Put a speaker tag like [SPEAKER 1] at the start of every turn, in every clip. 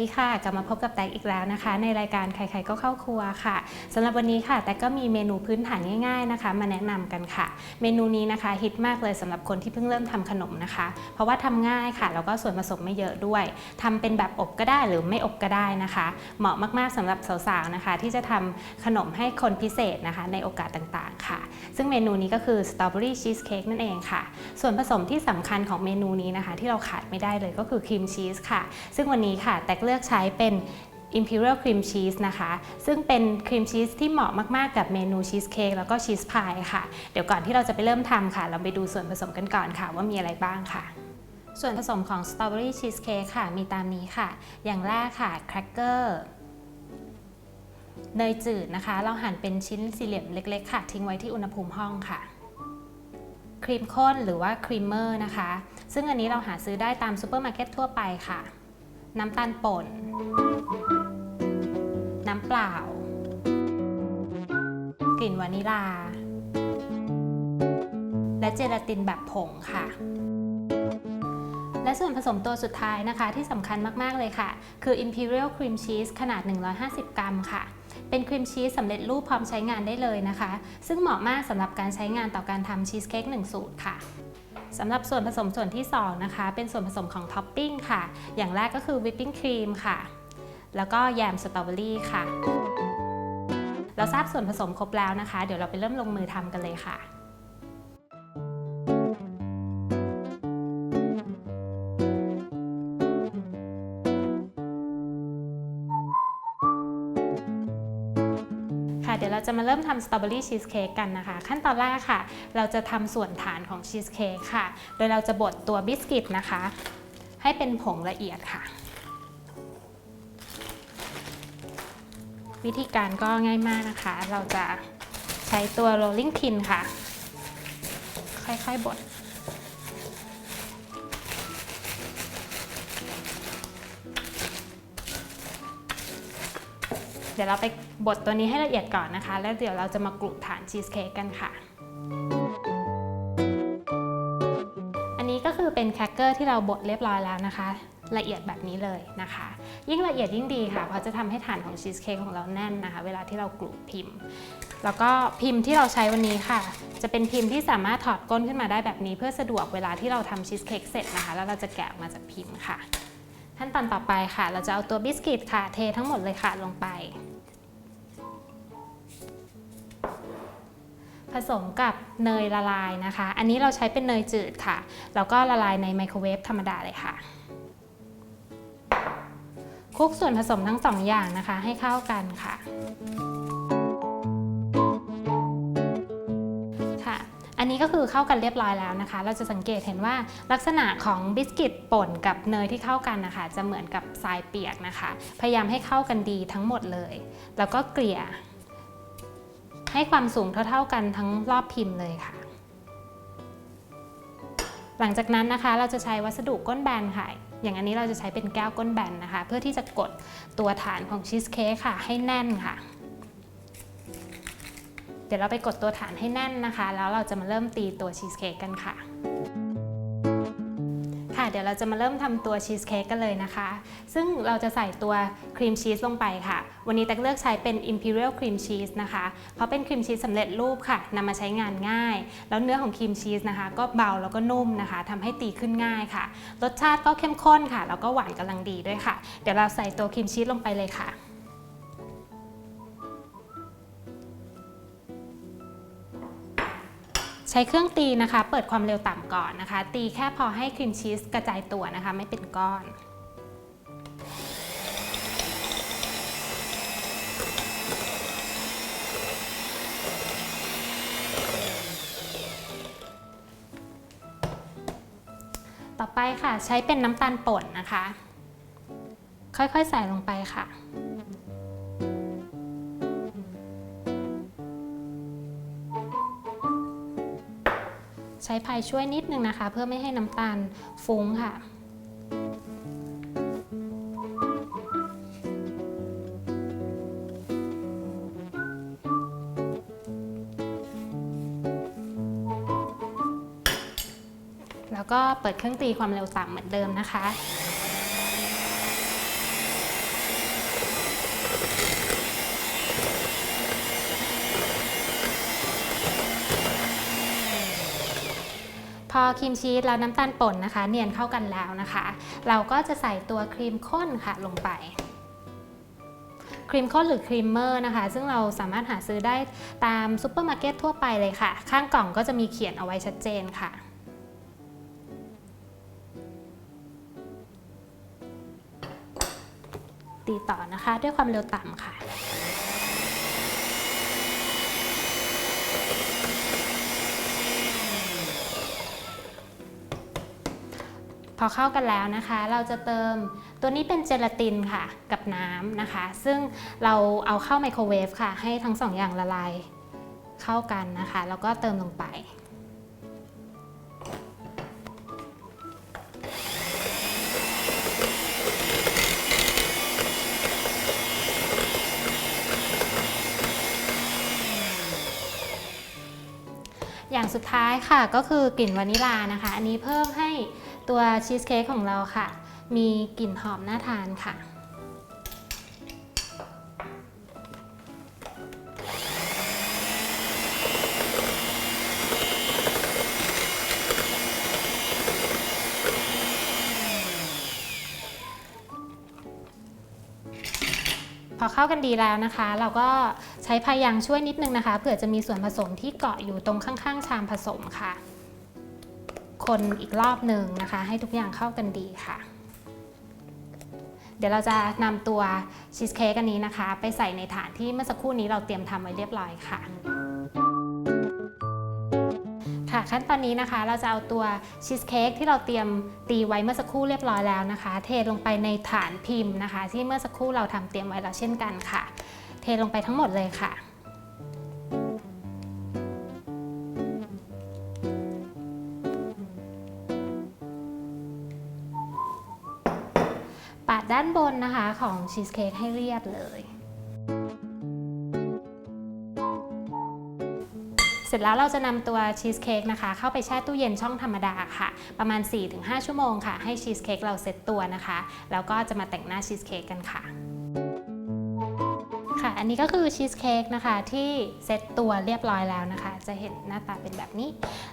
[SPEAKER 1] ดีค่ะ กลับมาพบกับแตกอีกแล้วนะคะ ในรายการใครๆก็เข้าครัวค่ะสำหรับวันนี้ค่ะ แตกก็มีเมนูพื้นฐานง่ายๆนะคะ มาแนะนำกันค่ะ เมนูนี้นะคะฮิตมากเลยสำหรับคนที่เพิ่งเริ่มทำขนมนะคะ เพราะว่าทำง่ายค่ะแล้วก็ส่วนผสมไม่เยอะด้วยทำเป็นแบบอบก็ได้หรือไม่อบก็ได้นะคะ เหมาะมากๆสำหรับสาวๆนะคะ ที่จะทำขนมให้คนพิเศษนะคะ ในโอกาสต่างๆค่ะ ซึ่งเมนูนี้ก็คือสตรอเบอรี่ชีสเค้กนั่นเองค่ะ ส่วนผสมที่สำคัญของเมนูนี้นะคะ ที่เราขาดไม่ได้เลยก็คือครีมชีสค่ะ ซึ่งวันนี้ค่ะแตกเลือกใช้เป็น Imperial Cream Cheese นะคะ ซึ่งเป็นครีมชีสที่เหมาะมาก ๆ กับเมนูชีสเค้กแล้วก็ชีสพายค่ะ เดี๋ยวก่อนที่เราจะไปเริ่มทำค่ะ เราไปดูส่วนผสมกันก่อนค่ะ ว่ามีอะไรบ้างค่ะ ส่วนผสมของสตรอเบอรี่ชีสเค้กค่ะ มีตามนี้ค่ะ อย่างแรกค่ะแครกเกอร์เนยจืดนะคะ เราหั่นเป็นชิ้นสี่เหลี่ยมเล็ก ๆ ค่ะ ทิ้งไว้ที่อุณหภูมิห้องค่ะครีมข้นหรือว่าครีมเมอร์นะคะ ซึ่งอันนี้เราหาซื้อได้ตามซูเปอร์มาร์เก็ตทั่วไปค่ะ น้ำตาลป่น น้ำเปล่า กลิ่นวานิลา และเจลาตินแบบผงค่ะ และส่วนผสมตัวสุดท้ายนะคะ ที่สำคัญมาก ๆ เลยค่ะ คือ Imperial Cream Cheese ขนาด 150 กรัมค่ะเป็นครีมชีสสำเร็จรูปพร้อมใช้งานได้เลยนะคะ ซึ่งเหมาะมากสำหรับการใช้งานต่อการทำชีสเค้ก1สูตรค่ะ สำหรับส่วนผสมส่วนที่ 2 นะคะ เป็นส่วนผสมของท็อปปิ้งค่ะ อย่างแรกก็คือวิปปิ้งครีมค่ะ แล้วก็แยมสตรอเบอรี่ค่ะ เราทราบส่วนผสมครบแล้วนะคะ เดี๋ยวเราไปเริ่มลงมือทำกันเลยค่ะ เดี๋ยวเราจะมาเริ่มทำสตรอเบอรี่ชีสเค้กกันนะคะ ขั้นตอนแรกค่ะ เราจะทำส่วนฐานของชีสเค้กค่ะ โดยเราจะบดตัวบิสกิตนะคะ ให้เป็นผงละเอียดค่ะ วิธีการก็ง่ายมากนะคะ เราจะใช้ตัว rolling pin ค่ะ ค่อยๆบดเดี๋ยวเราไป บดตัวนี้ให้ละเอียดก่อนนะคะ แล้วเดี๋ยวเราจะมากรุฐานชีสเค้กกันค่ะ อันนี้ก็คือเป็นแครกเกอร์ที่เราบดเรียบร้อยแล้วนะคะ ละเอียดแบบนี้เลยนะคะ ยิ่งละเอียดยิ่งดีค่ะ เพราะจะทำให้ฐานของชีสเค้กของเราแน่นนะคะ เวลาที่เรากรุพิมพ์ แล้วก็พิมพ์ที่เราใช้วันนี้ค่ะ จะเป็นพิมพ์ที่สามารถถอดก้นขึ้นมาได้แบบนี้ เพื่อสะดวกเวลาที่เราทำชีสเค้กเสร็จนะคะ แล้วเราจะแกะออกมาจากพิมพ์ค่ะ ขั้นตอนต่อไปค่ะ เราจะเอาตัวบิสกิตค่ะ เททั้งหมดเลยค่ะลงไป ผสมกับเนยละลายนะคะ อันนี้เราใช้เป็นเนยจืดค่ะ แล้วก็ละลายในไมโครเวฟธรรมดาเลยค่ะคลุกส่วนผสมทั้งสองอย่างนะคะ ให้เข้ากันค่ะค่ะ อันนี้ก็คือเข้ากันเรียบร้อยแล้วนะคะ เราจะสังเกตเห็นว่าลักษณะของบิสกิตป่นกับเนยที่เข้ากันนะคะ จะเหมือนกับทรายเปียกนะคะ พยายามให้เข้ากันดีทั้งหมดเลย แล้วก็เกลี่ย ให้ความสูงเท่าๆกันทั้งรอบพิมพ์เลยค่ะ หลังจากนั้นนะคะเราจะใช้วัสดุก้นแบนค่ะ อย่างอันนี้เราจะใช้เป็นแก้วก้นแบนนะคะ เพื่อที่จะกดตัวฐานของชีสเค้กค่ะ ให้แน่นค่ะ เดี๋ยวเราไปกดตัวฐานให้แน่นนะคะ แล้วเราจะมาเริ่มตีตัวชีสเค้กกันค่ะค่ะ เดี๋ยวเราจะมาเริ่มทำตัวชีสเค้กกันเลยนะคะ ซึ่งเราจะใส่ตัวครีมชีสลงไปค่ะ วันนี้ตักเลือกใช้เป็น Imperial Cream Cheese นะคะ เพราะเป็นครีมชีสสำเร็จรูปค่ะนำมาใช้งานง่าย แล้วเนื้อของครีมชีสนะคะ ก็เบาแล้วก็นุ่มนะคะทำให้ตีขึ้นง่ายค่ะ รสชาติก็เข้มข้นค่ะ แล้วก็หวานกำลังดีด้วยค่ะ เดี๋ยวเราใส่ตัวครีมชีสลงไปเลยค่ะ ใช้เครื่องตีนะคะ เปิดความเร็วต่ำก่อนนะคะ ตีแค่พอให้ครีมชีสกระจายตัวนะคะ ไม่เป็นก้อนต่อไปค่ะใช้เป็นน้ำตาลป่นนะคะ ค่อยๆใส่ลงไปค่ะ ช้พายช่วยนิดนึงนะคะ เพื่อไม่ให้น้ำตาลฟุ้งค่ะแล้วก็เปิดเครื่องตีความเร็วต่ำเหมือนเดิมนะคะ พอครีมชีสแล้วน้ำตาลป่นนะคะ เนียนเข้ากันแล้วนะคะ เราก็จะใส่ตัวครีมข้นค่ะลงไปครีมข้นหรือครีมเมอร์นะคะ ซึ่งเราสามารถหาซื้อได้ตามซูเปอร์มาร์เก็ตทั่วไปเลยค่ะ ข้างกล่องก็จะมีเขียนเอาไว้ชัดเจนค่ะ ตีต่อนะคะด้วยความเร็วต่ำค่ะ พอเข้ากันแล้วนะคะ เราจะเติมตัวนี้เป็นเจลาตินค่ะกับน้ำนะคะ ซึ่งเราเอาเข้าไมโครเวฟค่ะ ให้ทั้งสองอย่างละลายเข้ากันนะคะ แล้วก็เติมลงไป อย่างสุดท้ายค่ะก็คือกลิ่นวานิลานะคะ อันนี้เพิ่มให้ ตัวชีสเค้กของเราค่ะ มีกลิ่นหอมน่าทานค่ะ พอเข้ากันดีแล้วนะคะ เราก็ใช้พายังช่วยนิดนึงนะคะเผื่อจะมีส่วนผสมที่เกาะอยู่ตรงข้างๆ ชามผสมค่ะ คนอีกรอบหนึ่งนะคะ ให้ทุกอย่างเข้ากันดีค่ะ เดี๋ยวเราจะนำตัวชีสเค้กอันนี้นะคะ ไปใส่ในถาดที่เมื่อสักครู่นี้เราเตรียมทำไว้เรียบร้อยค่ะค่ะขั้นตอนนี้นะคะเราจะเอาตัวชีสเค้กที่เราเตรียมตีไว้เมื่อสักครู่เรียบร้อยแล้วนะคะ เทลงไปในฐานพิมพ์นะคะ ที่เมื่อสักครู่เราทำเตรียมไว้แล้วเช่นกันค่ะ เทลงไปทั้งหมดเลยค่ะาดด้านบนนะคะของชีสเค้กให้เรียบเลย เสร็จแล้วเราจะนำตัวชีสเค้กนะคะ เข้าไปแช่ตู้เย็นช่องธรรมดาค่ะ ประมาณ 4-5 ชั่วโมงค่ะ ให้ชีสเค้กเราเซ็ตตัวนะคะ แล้วก็จะมาแต่งหน้าชีสเค้กกันค่ะค่ะอันนี้ก็คือชีสเค้กนะคะที่เซ็ตตัวเรียบร้อยแล้วนะคะ จะเห็นหน้าตาเป็นแบบนี้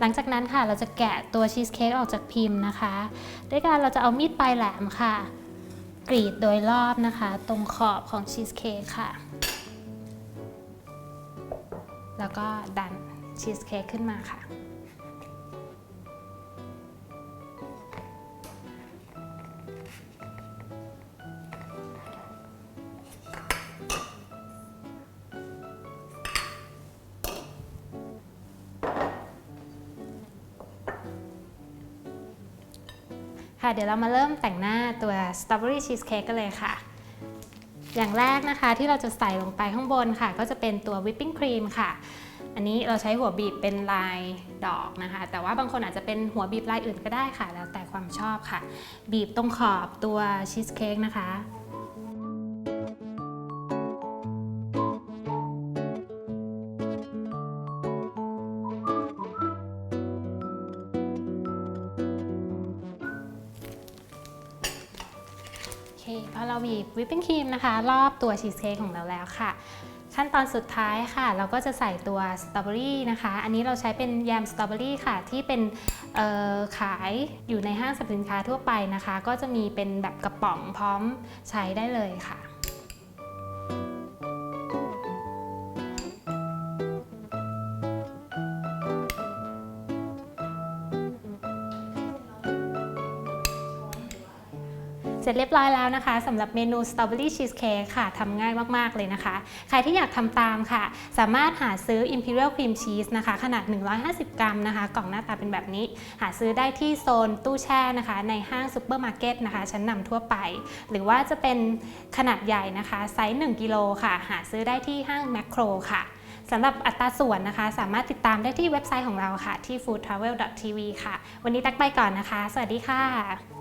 [SPEAKER 1] หลังจากนั้นค่ะเราจะแกะตัวชีสเค้กออกจากพิมพ์นะคะ ด้วยการเราจะเอามีดปลายแหลมค่ะ กรีดโดยรอบนะคะ ตรงขอบของชีสเค้กค่ะ แล้วก็ดันชีสเค้กขึ้นมาค่ะ ค่ะ เดี๋ยวเรามาเริ่มแต่งหน้าตัวสตรอเบอรี่ชีสเค้กกันเลยค่ะ อย่างแรกนะคะที่เราจะใส่ลงไปข้างบนค่ะ ก็จะเป็นตัววิปปิ้งครีมค่ะ อันนี้เราใช้หัวบีบเป็นลายดอกนะคะ แต่ว่าบางคนอาจจะเป็นหัวบีบลายอื่นก็ได้ค่ะ แล้วแต่ความชอบค่ะ บีบตรงขอบตัวชีสเค้กนะคะ พอเราบีบวิปปิ้งครีมนะคะ รอบตัวชีสเค้กของเราแล้วค่ะ ขั้นตอนสุดท้ายค่ะ เราก็จะใส่ตัวสตรอเบอรี่นะคะ อันนี้เราใช้เป็นแยมสตรอเบอรี่ค่ะ ที่เป็นขายอยู่ในห้างสรรพสินค้าทั่วไปนะคะ ก็จะมีเป็นแบบกระป๋องพร้อมใช้ได้เลยค่ะ เสร็จเรียบร้อยแล้วนะคะสำหรับเมนูสตรอเบอรี่ชีสเค้กค่ะทำง่ายมาก ๆ เลยนะคะ ใครที่อยากทำตามค่ะ สามารถหาซื้อ Imperial Cream Cheese นะคะ ขนาด 150 กรัมนะคะ กล่องหน้าตาเป็นแบบนี้ หาซื้อได้ที่โซนตู้แช่นะคะ ในห้างซูเปอร์มาร์เก็ตนะคะ ชั้นนำทั่วไป หรือว่าจะเป็นขนาดใหญ่นะคะ ไซส์ 1 กิโลค่ะ หาซื้อได้ที่ห้างแมคโครค่ะสำหรับอัตราส่วนนะคะ สามารถติดตามได้ที่เว็บไซต์ของเราค่ะ ที่ foodtravel.tv ค่ะ วันนี้ตักไปก่อนนะคะ สวัสดีค่ะ